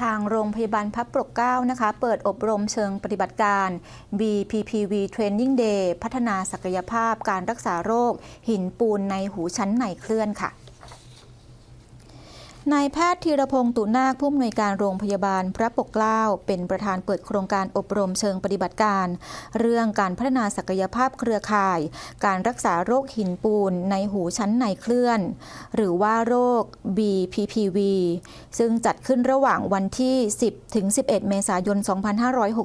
ทางโรงพยาบาลพระปกเก้านะคะ เปิดอบรมเชิงปฏิบัติการ BPPV Training Day พัฒนาศักยภาพการรักษาโรค หินปูนในหูชั้นในเคลื่อนค่ะ นายแพทย์ธีรพงศ์ตุนาคผู้อำนวยการโรงพยาบาลพระปกเกล้า เป็นประธานเปิดโครงการอบรมเชิงปฏิบัติการ เรื่องการพัฒนาศักยภาพเครือข่าย การรักษาโรคหินปูนในหูชั้นในเคลื่อน หรือว่าโรค BPPV ซึ่งจัดขึ้นระหว่างวันที่ 10 ถึง 11 เมษายน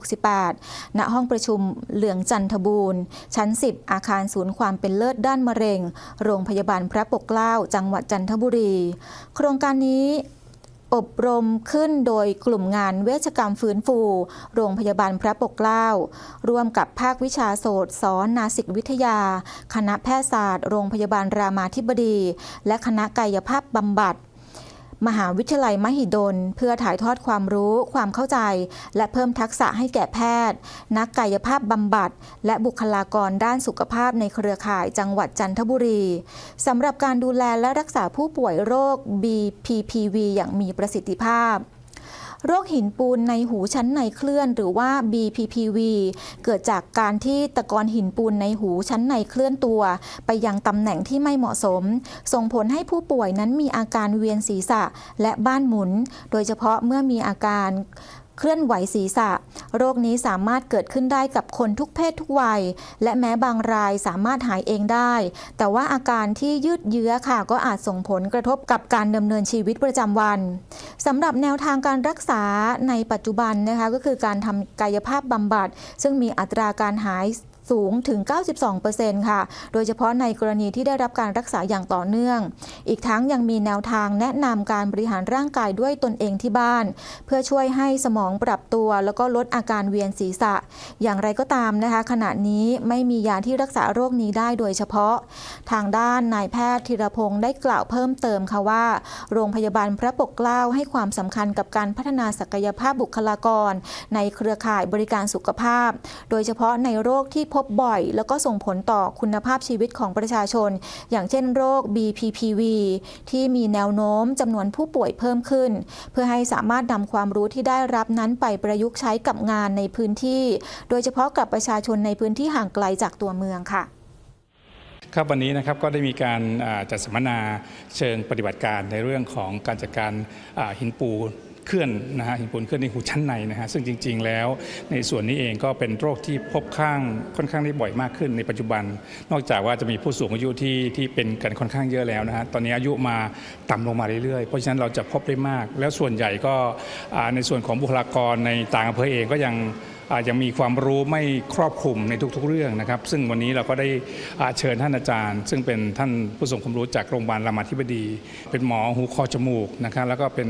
2568 ณ ห้องประชุมเหลืองจันทบูรณ์ ชั้น 10 อาคารศูนย์ความเป็นเลิศด้านมะเร็ง โรงพยาบาลพระปกเกล้า จังหวัดจันทบุรี โครงการนี้อบรมขึ้นโดยกลุ่มงานเวชกรรมฟื้นฟู โรงพยาบาลพระปกเกล้า ร่วมกับภาควิชาโสตสอนนาสิกวิทยา คณะแพทยศาสตร์ โรงพยาบาลรามาธิบดี และคณะกายภาพบำบัด มหาวิทยาลัยมหิดล เพื่อถ่ายทอดความรู้ ความเข้าใจ และเพิ่มทักษะให้แก่แพทย์ นักกายภาพบำบัด และบุคลากรด้านสุขภาพในเครือข่ายจังหวัดจันทบุรีสำหรับการดูแลและรักษาผู้ป่วยโรค BPPV อย่างมีประสิทธิภาพ โรคหินปูนในหูชั้นในเคลื่อนหรือว่า BPPV เกิดจากการที่ตะกอนหินปูนในหูชั้นในเคลื่อนตัว ไปยังตำแหน่งที่ไม่เหมาะสม ส่งผลให้ผู้ป่วยนั้นมีอาการเวียนศีรษะและบ้านหมุน โดยเฉพาะเมื่อมีอาการเคลื่อนไหวศีรษะ โรคนี้สามารถเกิดขึ้นได้กับคนทุกเพศทุกวัย และแม้บางรายสามารถหายเองได้ แต่ว่าอาการที่ยืดเยื้อค่ะ ก็อาจส่งผลกระทบกับการดำเนินชีวิตประจำวันสำหรับแนวทางการรักษาในปัจจุบันนะคะก็คือการทำกายภาพบำบัด ซึ่งมีอัตราการหาย สูงถึง 92%ค่ะ โดยเฉพาะในกรณีที่ได้รับการรักษาอย่างต่อเนื่อง อีกทั้งยังมีแนวทางแนะนำการบริหารร่างกายด้วยตนเองที่บ้าน เพื่อช่วยให้สมองปรับตัว แล้วก็ลดอาการเวียนศีรษะ อย่างไรก็ตามนะคะ ขณะนี้ไม่มียาที่รักษาโรคนี้ได้โดยเฉพาะ ทางด้านนายแพทย์ธีรพงศ์ได้กล่าวเพิ่มเติมค่ะว่า โรงพยาบาลพระปกเกล้าให้ความสำคัญกับการพัฒนาศักยภาพบุคลากร ในเครือข่ายบริการสุขภาพ โดยเฉพาะในโรคที่พบบ่อย แล้วก็ส่งผลต่อคุณภาพชีวิตของประชาชน อย่างเช่นโรค BPPV ที่มีแนวโน้มจำนวนผู้ป่วยเพิ่มขึ้น เพื่อให้สามารถนำความรู้ที่ได้รับนั้นไปประยุกต์ใช้กับงานในพื้นที่ โดยเฉพาะกับประชาชนในพื้นที่ห่างไกลจากตัวเมืองค่ะครับวันนี้นะครับก็ได้มีการจัดสัมมนาเชิงปฏิบัติการในเรื่องของการจัดการหินปู เคลื่อนนะฮะหินปูนเคลื่อนในหูชั้นในนะฮะซึ่งจริง ๆ แล้ว ในส่วนนี้เองก็เป็นโรคที่พบข้างค่อนข้างได้บ่อยมากขึ้นในปัจจุบัน นอกจากว่าจะมีผู้สูงอายุที่ที่เป็นกันค่อนข้างเยอะแล้วนะฮะตอนนี้อายุมาต่ำลงมาเรื่อยๆ เพราะฉะนั้นเราจะพบได้มาก แล้วส่วนใหญ่ก็ในส่วนของบุคลากรในต่างอำเภอเองก็ยัง อาจยังมีความรู้ไม่ครอบคลุมในทุกๆเรื่องนะครับ ซึ่งวันนี้เราก็ได้อาเชิญท่านอาจารย์ ซึ่งเป็นท่านผู้ทรงความรู้จากโรงพยาบาลรามาธิบดี เป็นหมอหูคอจมูกนะครับแล้วก็เป็น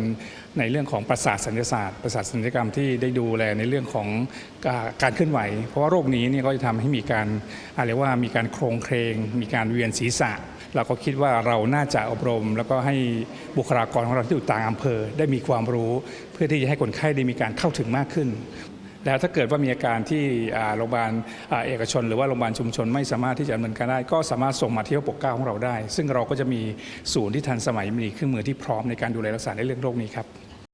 ในเรื่องของประสาทสัญญศาสตร์ประสาทสัญญกรรมที่ได้ดูแลในเรื่องของการเคลื่อนไหว เพราะว่าโรคนี้เนี่ยก็จะทำให้มีการอะไรว่ามีการโครงเครงมีการเวียนศีรษะเราก็คิดว่าเราน่าจะอบรม แล้วก็ให้บุคลากรของเราที่อยู่ต่างอำเภอ ได้มีความรู้ เพื่อที่จะให้คนไข้ได้มีการเข้าถึงมากขึ้น แล้วถ้าเกิดว่ามีอาการที่โรงพยาบาลเอกชน หรือว่าโรงพยาบาลชุมชนไม่สามารถที่จะดำเนินการได้ ก็สามารถส่งมาที่ปกเก้าของเราได้ ซึ่งเราก็จะมีศูนย์ที่ทันสมัยมีเครื่องมือที่พร้อมในการดูแลรักษาในเรื่องโรคนี้ครับ